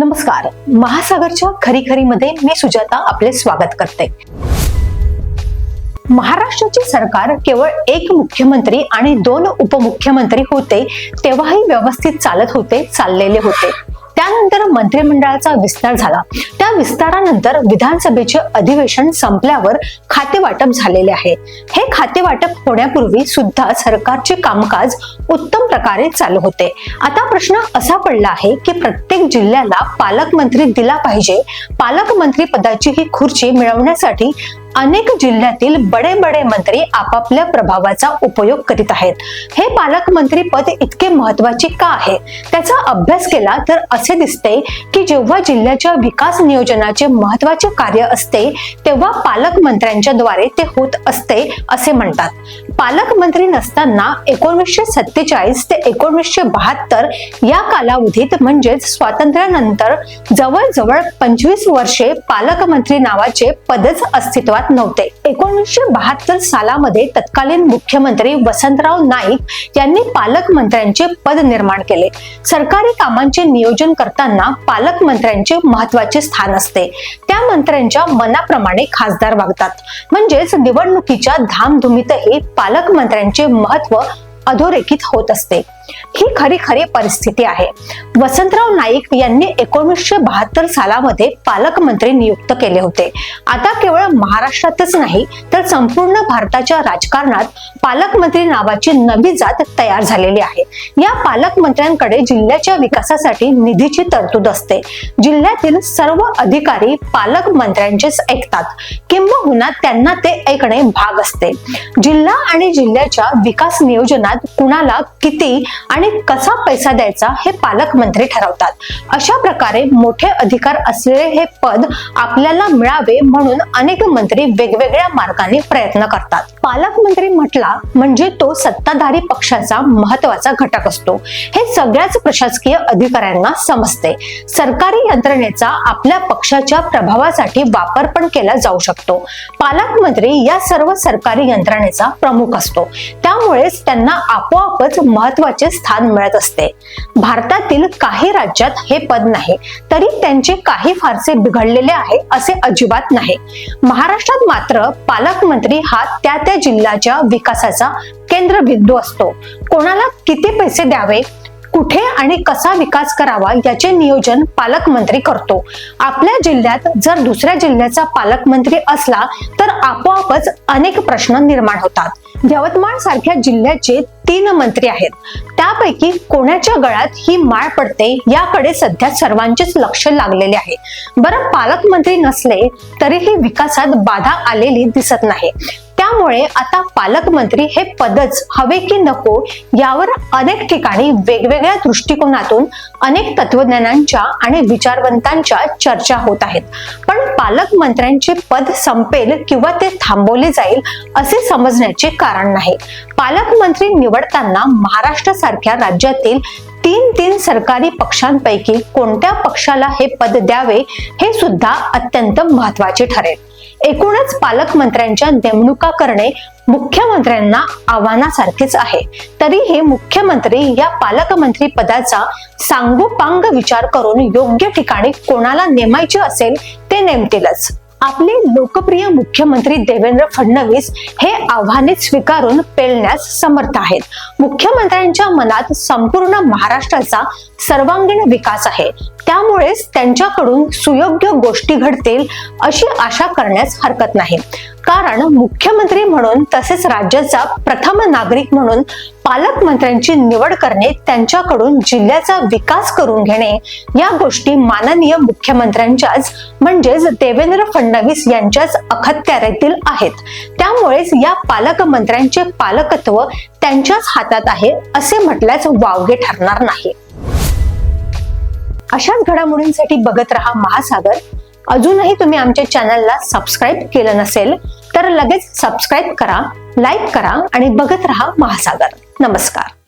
नमस्कार. महासागरच्या खरी खरीमध्ये मी सुजाता आपले स्वागत करते. महाराष्ट्राचे सरकार केवळ एक मुख्यमंत्री आणि दोन उपमुख्यमंत्री होते तेव्हाही व्यवस्थित चालत होते चाललेले होते. त्यानंतर मंत्रिमंडळाचा विस्तार झाला. त्या विस्तारानंतर विधानसभेचे अधिवेशन संपल्यावर खाते वाटप झालेले आहे. हे खाते वाटप होण्यापूर्वी सुद्धा सरकारचे कामकाज उत्तम प्रकारे चालू होते. आता प्रश्न असा पडला आहे की प्रत्येक जिल्ह्याला पालकमंत्री दिला पाहिजे. पालकमंत्री पदाची ही खुर्ची मिळवण्यासाठी अनेक जिल्ह्यातील बडे बडे मंत्री आपापल्या प्रभावाचा उपयोग करीत आहेत. हे पालकमंत्री पद इतके महत्त्वाचे का आहे? त्याचा अभ्यास केला तर असे दिसते की जेव्हा जिल्ह्याच्या विकास नियोजनाचे महत्त्वाचे कार्य असते तेव्हा पालकमंत्र्यांच्या द्वारे ते होत असते असे म्हणतात. पालकमंत्री नसताना एकोणीसशे सत्तेचाळीस ते एकोणीसशे बहात्तर या कालावधीत म्हणजेच स्वातंत्र्यानंतर जवळजवळ पंचवीस वर्षे पालकमंत्री नावाचे पदच अस्तित्वात नव्हते. एकोणीसशे बहात्तर सालामध्ये तत्कालीन मुख्यमंत्री वसंतराव नाईक यांनी पालकमंत्र्यांचे पद निर्माण केले. सरकारी कामांचे नियोजन करताना पालकमंत्र्यांचे महत्त्वाचे स्थान असते. त्या मंत्र्यांच्या मनाप्रमाणे खासदार वागतात. म्हणजेच निवडणुकीच्या धामधुमीतही पालक पालकमंत्र्यांचे महत्त्व अधोरेखित होत असते. ही खरी खरी परिस्थिती आहे. वसंतराव नाईक यांनी एकोणीसशे बहात्तर सालामध्ये पालकमंत्री नियुक्त केले होते. आता केवळ महाराष्ट्रातच नाही तर संपूर्ण भारताच्या राजकारणात पालकमंत्री नावाची नवी जात तयार झालेली आहे. या पालकमंत्र्यांकडे जिल्ह्याच्या विकासासाठी निधीची तरतूद असते. जिल्ह्यातील सर्व अधिकारी पालकमंत्र्यांचेच ऐकतात. किंबहुना त्यांना ते ऐकणे भाग असते. जिल्हा आणि जिल्ह्याच्या विकास नियोजनात कुणाला किती आणि कसा पैसा द्यायचा हे पालकमंत्री ठरवतात. अशा प्रकारे मोठे अधिकार असलेले हे पद आपल्याला मिळावे म्हणून अनेक मंत्री वेगवेगळ्या मार्गाने प्रयत्न करतात. पालकमंत्री म्हटला म्हणजे तो सत्ताधारी पक्षाचा महत्त्वाचा घटक असतो. हे सगळ्याच प्रशासकीय अधिकाऱ्यांना समजते. सरकारी यंत्रणेचा आपल्या पक्षाच्या प्रभावासाठी वापर पण केला जाऊ शकतो. पालकमंत्री या सर्व सरकारी यंत्रणेचा प्रमुख असतो. त्यामुळेच त्यांना आपोआपच महत्त्वाचे स्थान मिळत असते. भारतातील काही राज्यात हे पद नाही तरी त्यांचे काही फारसे बिघडलेले आहे असे अजिबात नाही. महाराष्ट्रात मात्र पालकमंत्री हा त्या त्या जिल्ह्याच्या विकासाचा केंद्रबिंदू असतो. कोणाला किती पैसे द्यावे कुठे आणि कसा विकास करावा याचे नियोजन पालकमंत्री करतो. आपल्या जिल्ह्यात जर दुसऱ्या जिल्ह्याचा पालकमंत्री असला तर आपोआपच अनेक प्रश्न निर्माण होतात. यवतमाळ सारख्या जिल्ह्याचे तीन मंत्री आहेत. त्यापैकी कोणाच्या गळ्यात ही माळ पडते याकडे सध्या सर्वांचेच लक्ष लागलेले आहे. बरं पालकमंत्री नसले तरीही विकासात बाधा आलेली दिसत नाही. त्यामुळे आता पालकमंत्री हे पदच हवे की नको यावर अनेक ठिकाणी वेगवेगळ्या दृष्टिकोनातून अनेक तत्वज्ञानांच्या आणि विचारवंतांच्या चर्चा होत आहेत. पण पालकमंत्र्यांचे पद संपेल किंवा ते थांबवले जाईल असे समजण्याचे कारण नाही. पालकमंत्री निवडताना महाराष्ट्र सारख्या राज्यातील तीन तीन सरकारी पक्षांपैकी कोणत्या पक्षाला हे पद द्यावे हे सुद्धा अत्यंत महत्त्वाचे ठरेल. एकूणच पालकमंत्र्यांच्या नेमणुका करणे मुख्यमंत्र्यांना आव्हानासारखेच आहे. तरीही मुख्यमंत्री या पालकमंत्री पदाचा सांगोपांग विचार करून योग्य ठिकाणी कोणाला नेमायचे असेल ते नेमतीलच. आपले लोकप्रिय मुख्यमंत्री देवेंद्र फडणवीस हे आव्हाने स्वीकारून पेलण्यास समर्थ आहेत. मुख्यमंत्र्यांच्या मनात संपूर्ण महाराष्ट्राचा सर्वांगीण विकास आहे. त्यामुळेच त्यांच्याकडून सुयोग्य गोष्टी घडतील अशी आशा करण्यास हरकत नाही. कारण मुख्यमंत्री म्हणून तसेच राज्याचा प्रथम नागरिक म्हणून पालकमंत्र्यांची निवड करणे त्यांच्याकडून जिल्ह्याचा विकास करून घेणे या गोष्टी माननीय मुख्यमंत्र्यांच्याच म्हणजेच देवेंद्र फडणवीस यांच्याच अखत्यारीतील आहेत. त्यामुळेच या पालकमंत्र्यांचे पालकत्व त्यांच्याच हातात आहे असे म्हटल्यास वावगे ठरणार नाही. अशाच घडामोडींसाठी बघत रहा महासागर. अजूनही तुम्ही आमच्या चॅनलला सबस्क्राईब केलं नसेल तर लगेच सबस्क्राईब करा लाईक करा आणि बघत रहा महासागर. नमस्कार.